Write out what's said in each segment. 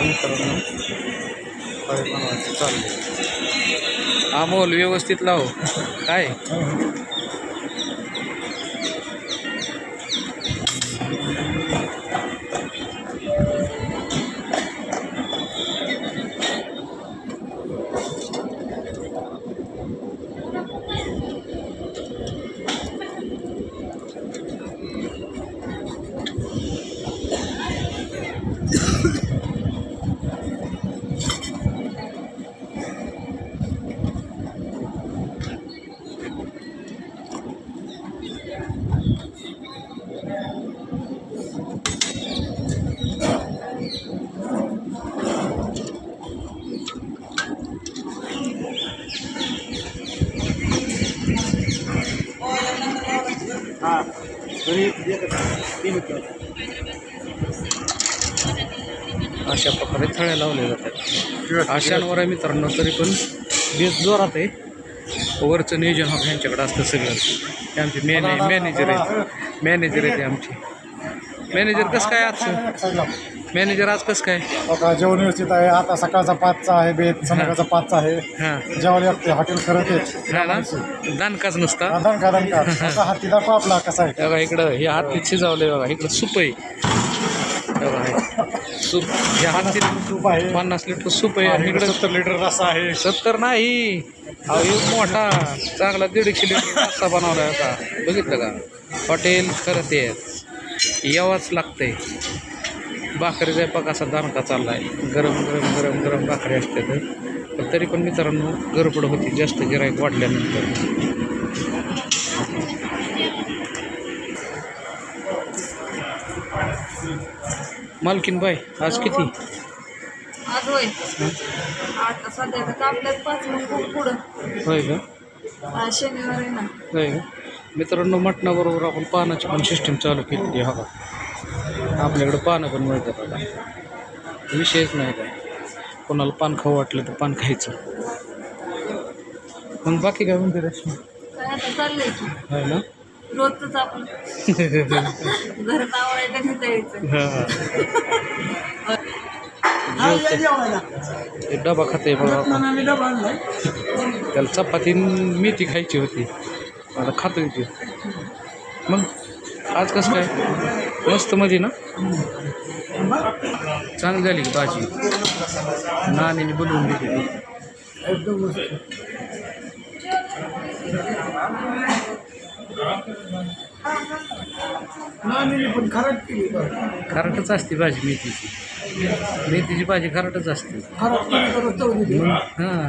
बघा मित्रांनो. फळे बनवायचं चाललंय अमोल व्यवस्थित लाव. काय? अशा प्रकारे थळ्या लावल्या जातात. अशांवर आहे मित्रांनो तरी पण बेस जोरात आहे. वरचं नियोजन हा यांच्याकडे असतं सगळं. ते आमचे मॅने मॅनेजर आहेत. मॅनेजर आहेत ते आमचे. मॅनेजर कसं काय आजचं मॅनेजर आज कसं काय? बघा जेवण व्यवस्थित आहे. आता सकाळचा पाचचा आहे बेत संध्याकाळचा पाचचा आहे. हां. जेवायला लागते हॉटेल खरं तेच हा ना? दानकाच नसता? दणका दणका. आता हाती दाखवा आपला कसा आहे. बघा इकडं हे हातीत शिजावलंय बघा. इकडं सूप आहे. बघा हे सूप. हे हातीत तूप आहे. पन्नास लिटर सूप आहे. आणि इकडं सत्तर लिटर रसा आहे. सत्तर नाही. अहो एक मोठा चांगला दीडशे लिटर रस्ता बनवला होता बघितलं का? हॉटेल खरं ते. यावाच लागतंय. भाकरी स्वयंपाक असा दानका चालला आहे गरम गरम गरम गरम भाकरी असते तर पण तरी पण मित्रांनो गडबड होती जास्त गिराईक वाढल्यानंतर. मालकीन बाय आज किती? आज होय. आता सध्या तर कापल्यात पाच मग खूप पुढं. होय का? शनिवार आहे ना. होय का? मित्रांनो मटणाबरोबर आपण पानाची पण सिस्टीम चालू केलेली आहे. बघा. आपल्याकडं पानं पण मिळतात आता विषयच नाही काय. कोणाला पान खाऊ वाटलं तर पान खायचं. मग बाकी काय म्हणते रश्मी? की. होय ना? रोजच आपण. घरात घेता यायचं हा. डबा खाते बघा आपण. त्याला चपाती मेथी खायची होती. आता खातो इथे मग आज कसं काय? मस्त मध्ये ना? चांगली झाली की भाजी. नानीने बनवून दिली पण केली खारटच असते भाजी मेथीची. मेथीची भाजी खारटच असते. हां.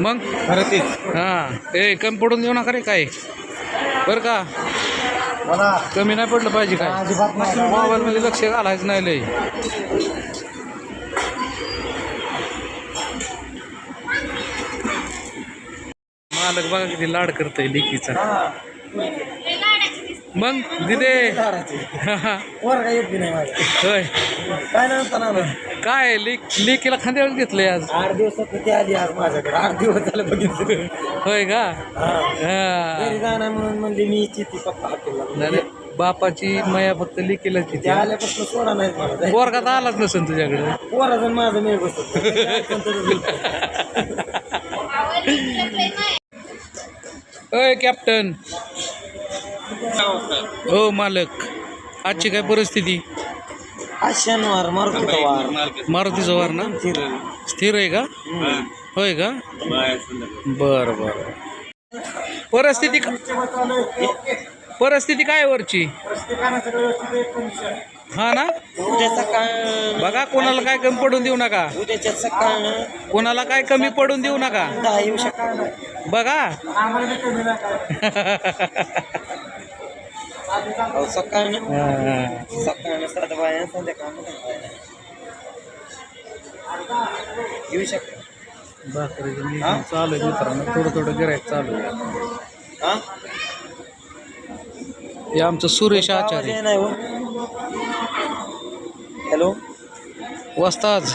मग? खरं ते. हां. ए कमी पडून देऊ नका रे काय. बरं का? मला कमी नाही पडलं पाहिजे काय? अजिबात नाही. मोबाईलमध्ये लक्ष घालायचं नाही लय मालक बघा किती लाड करतोय लेकीचा. मग दिदे. वर काय येत नाही माझ्या. होय. काय नव्हतं ना काय लेक लेकीला खांद्यावर घेतलंय आज? आठ दिवसात ती आली आज माझ्याकडे. आठ दिवस झालं बघितलं. होय का? हा. घरी जाणार म्हणून म्हणली मी इच्छी ती पप्पा नाही, बापाची मया फक्त लेकीला ते आल्यापासून सोडा नाही मला. पोरगात आलाच नसेल तुझ्याकडे. पोराजण माझं मेळ बसत अय कॅप्टन हो मालक. आजची काय परिस्थिती? आज शनिवार मारुतीचा वार. मारुतीचा वार ना? स्थिर आहे. का? होय का? बर बर. परिस्थिती परिस्थिती काय वरची? हा ना? उद्या सकाळ बघा कोणाला काय कमी पडून देऊ नका. उद्याच्या सकाळ कोणाला काय कमी पडून देऊ नका. दहा येऊ शकणार बघा. सकाळ? सात बाया संध्याकाळ येऊ शकतो? भाकरीचं चालू आहे मित्रांनो. थोडं थोडं गिरायक चालू आहे. हा? हे आमचं सुरेश आचार्य. नाही हो. हॅलो? वस्ताज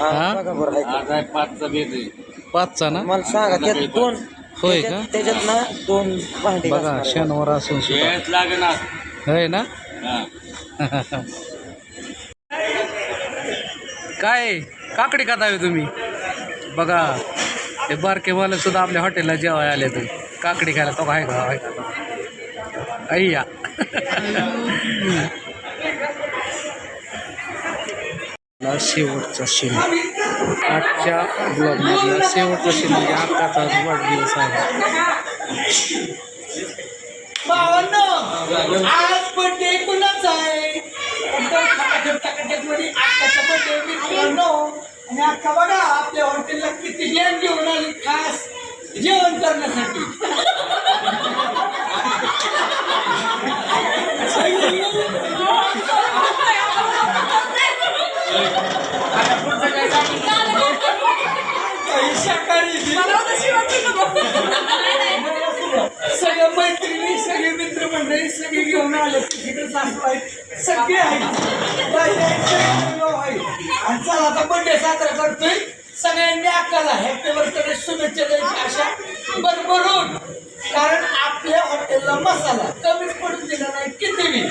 हा पाचचा आहे. पाचचा ना? मला सांगा त्यात दोन होय का? त्याच्यात- त्याच्यात ना दोन भांडी बघा घासणार आहे. शनिवार असून सुद्धा. होय ना? हा. काय? काकडी खातावे तुम्ही? बघा ते बारके वाले सुद्धा आपल्या हॉटेलला जेवाय आले तर काकडी खायला तो काय का आहे का अय्या. ला शेवटचा शिन आजच्या ब्लॉगमधला शेवटचा शिन म्हणजे आत्ताचा वाढदिवस आहे. आज बर्थडे कुणाचा आहे? आणि आता बघा आपल्या हॉटेलला किती जेवण घेऊन आली खास. जेवण करण्यासाठी. सगळ्या मैत्रिणी सगळे मित्र मंडळी सगळे घेऊन आले. तिकडे सगळे आहेत. सगळे आहेत. आणि चला आता बर्थडे साजरा करतोय. सगळ्यांनी अक्काला हॅपी बर्थडे शुभेच्छा द्यायची आशा भरभरून कारण आपल्या हॉटेलला मसाला कमीच पडून दिला नाही किती बी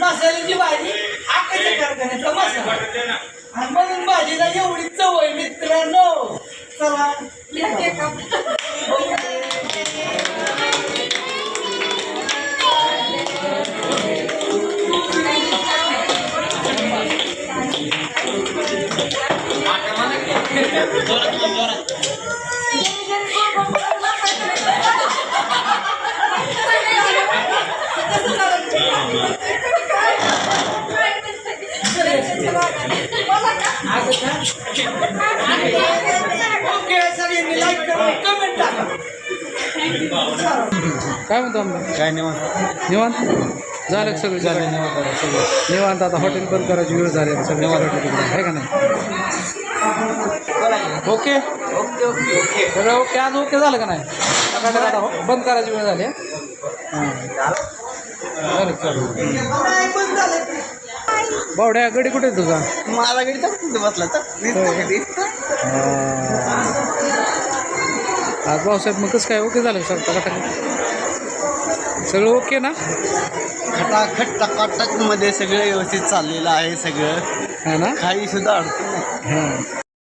मसाल्याची भाजी आकाच्या कारखान्यातला मसाला आणि म्हणून भाजीला एवढी चव आहे मित्रांनो चला ओके काय म्हणतो आम्ही काय निवांत? निवांत? झालं का सगळं झालं निवांत आता हॉटेल बंद करायची वेळ झाली आता सगळं हॉटेल तिकडे आहे का नाही? ओके. Okay okay okay. सगळं ओके. आज ओके झालं का नाही? आता हो- बंद करायची वेळ झाली हां? बावड्या गडी कुठे आहे तुझा? मला घरी तर बसला तर. दिसतं. का? आज भाऊसाहेब मग कसं काय? ओके झालं का सगळं? ओके ना? खटाखट टकाटकमध्ये सगळं व्यवस्थित चाललेलं आहे सगळं. हा ना? काही सुद्धा अडचण नाही. हां.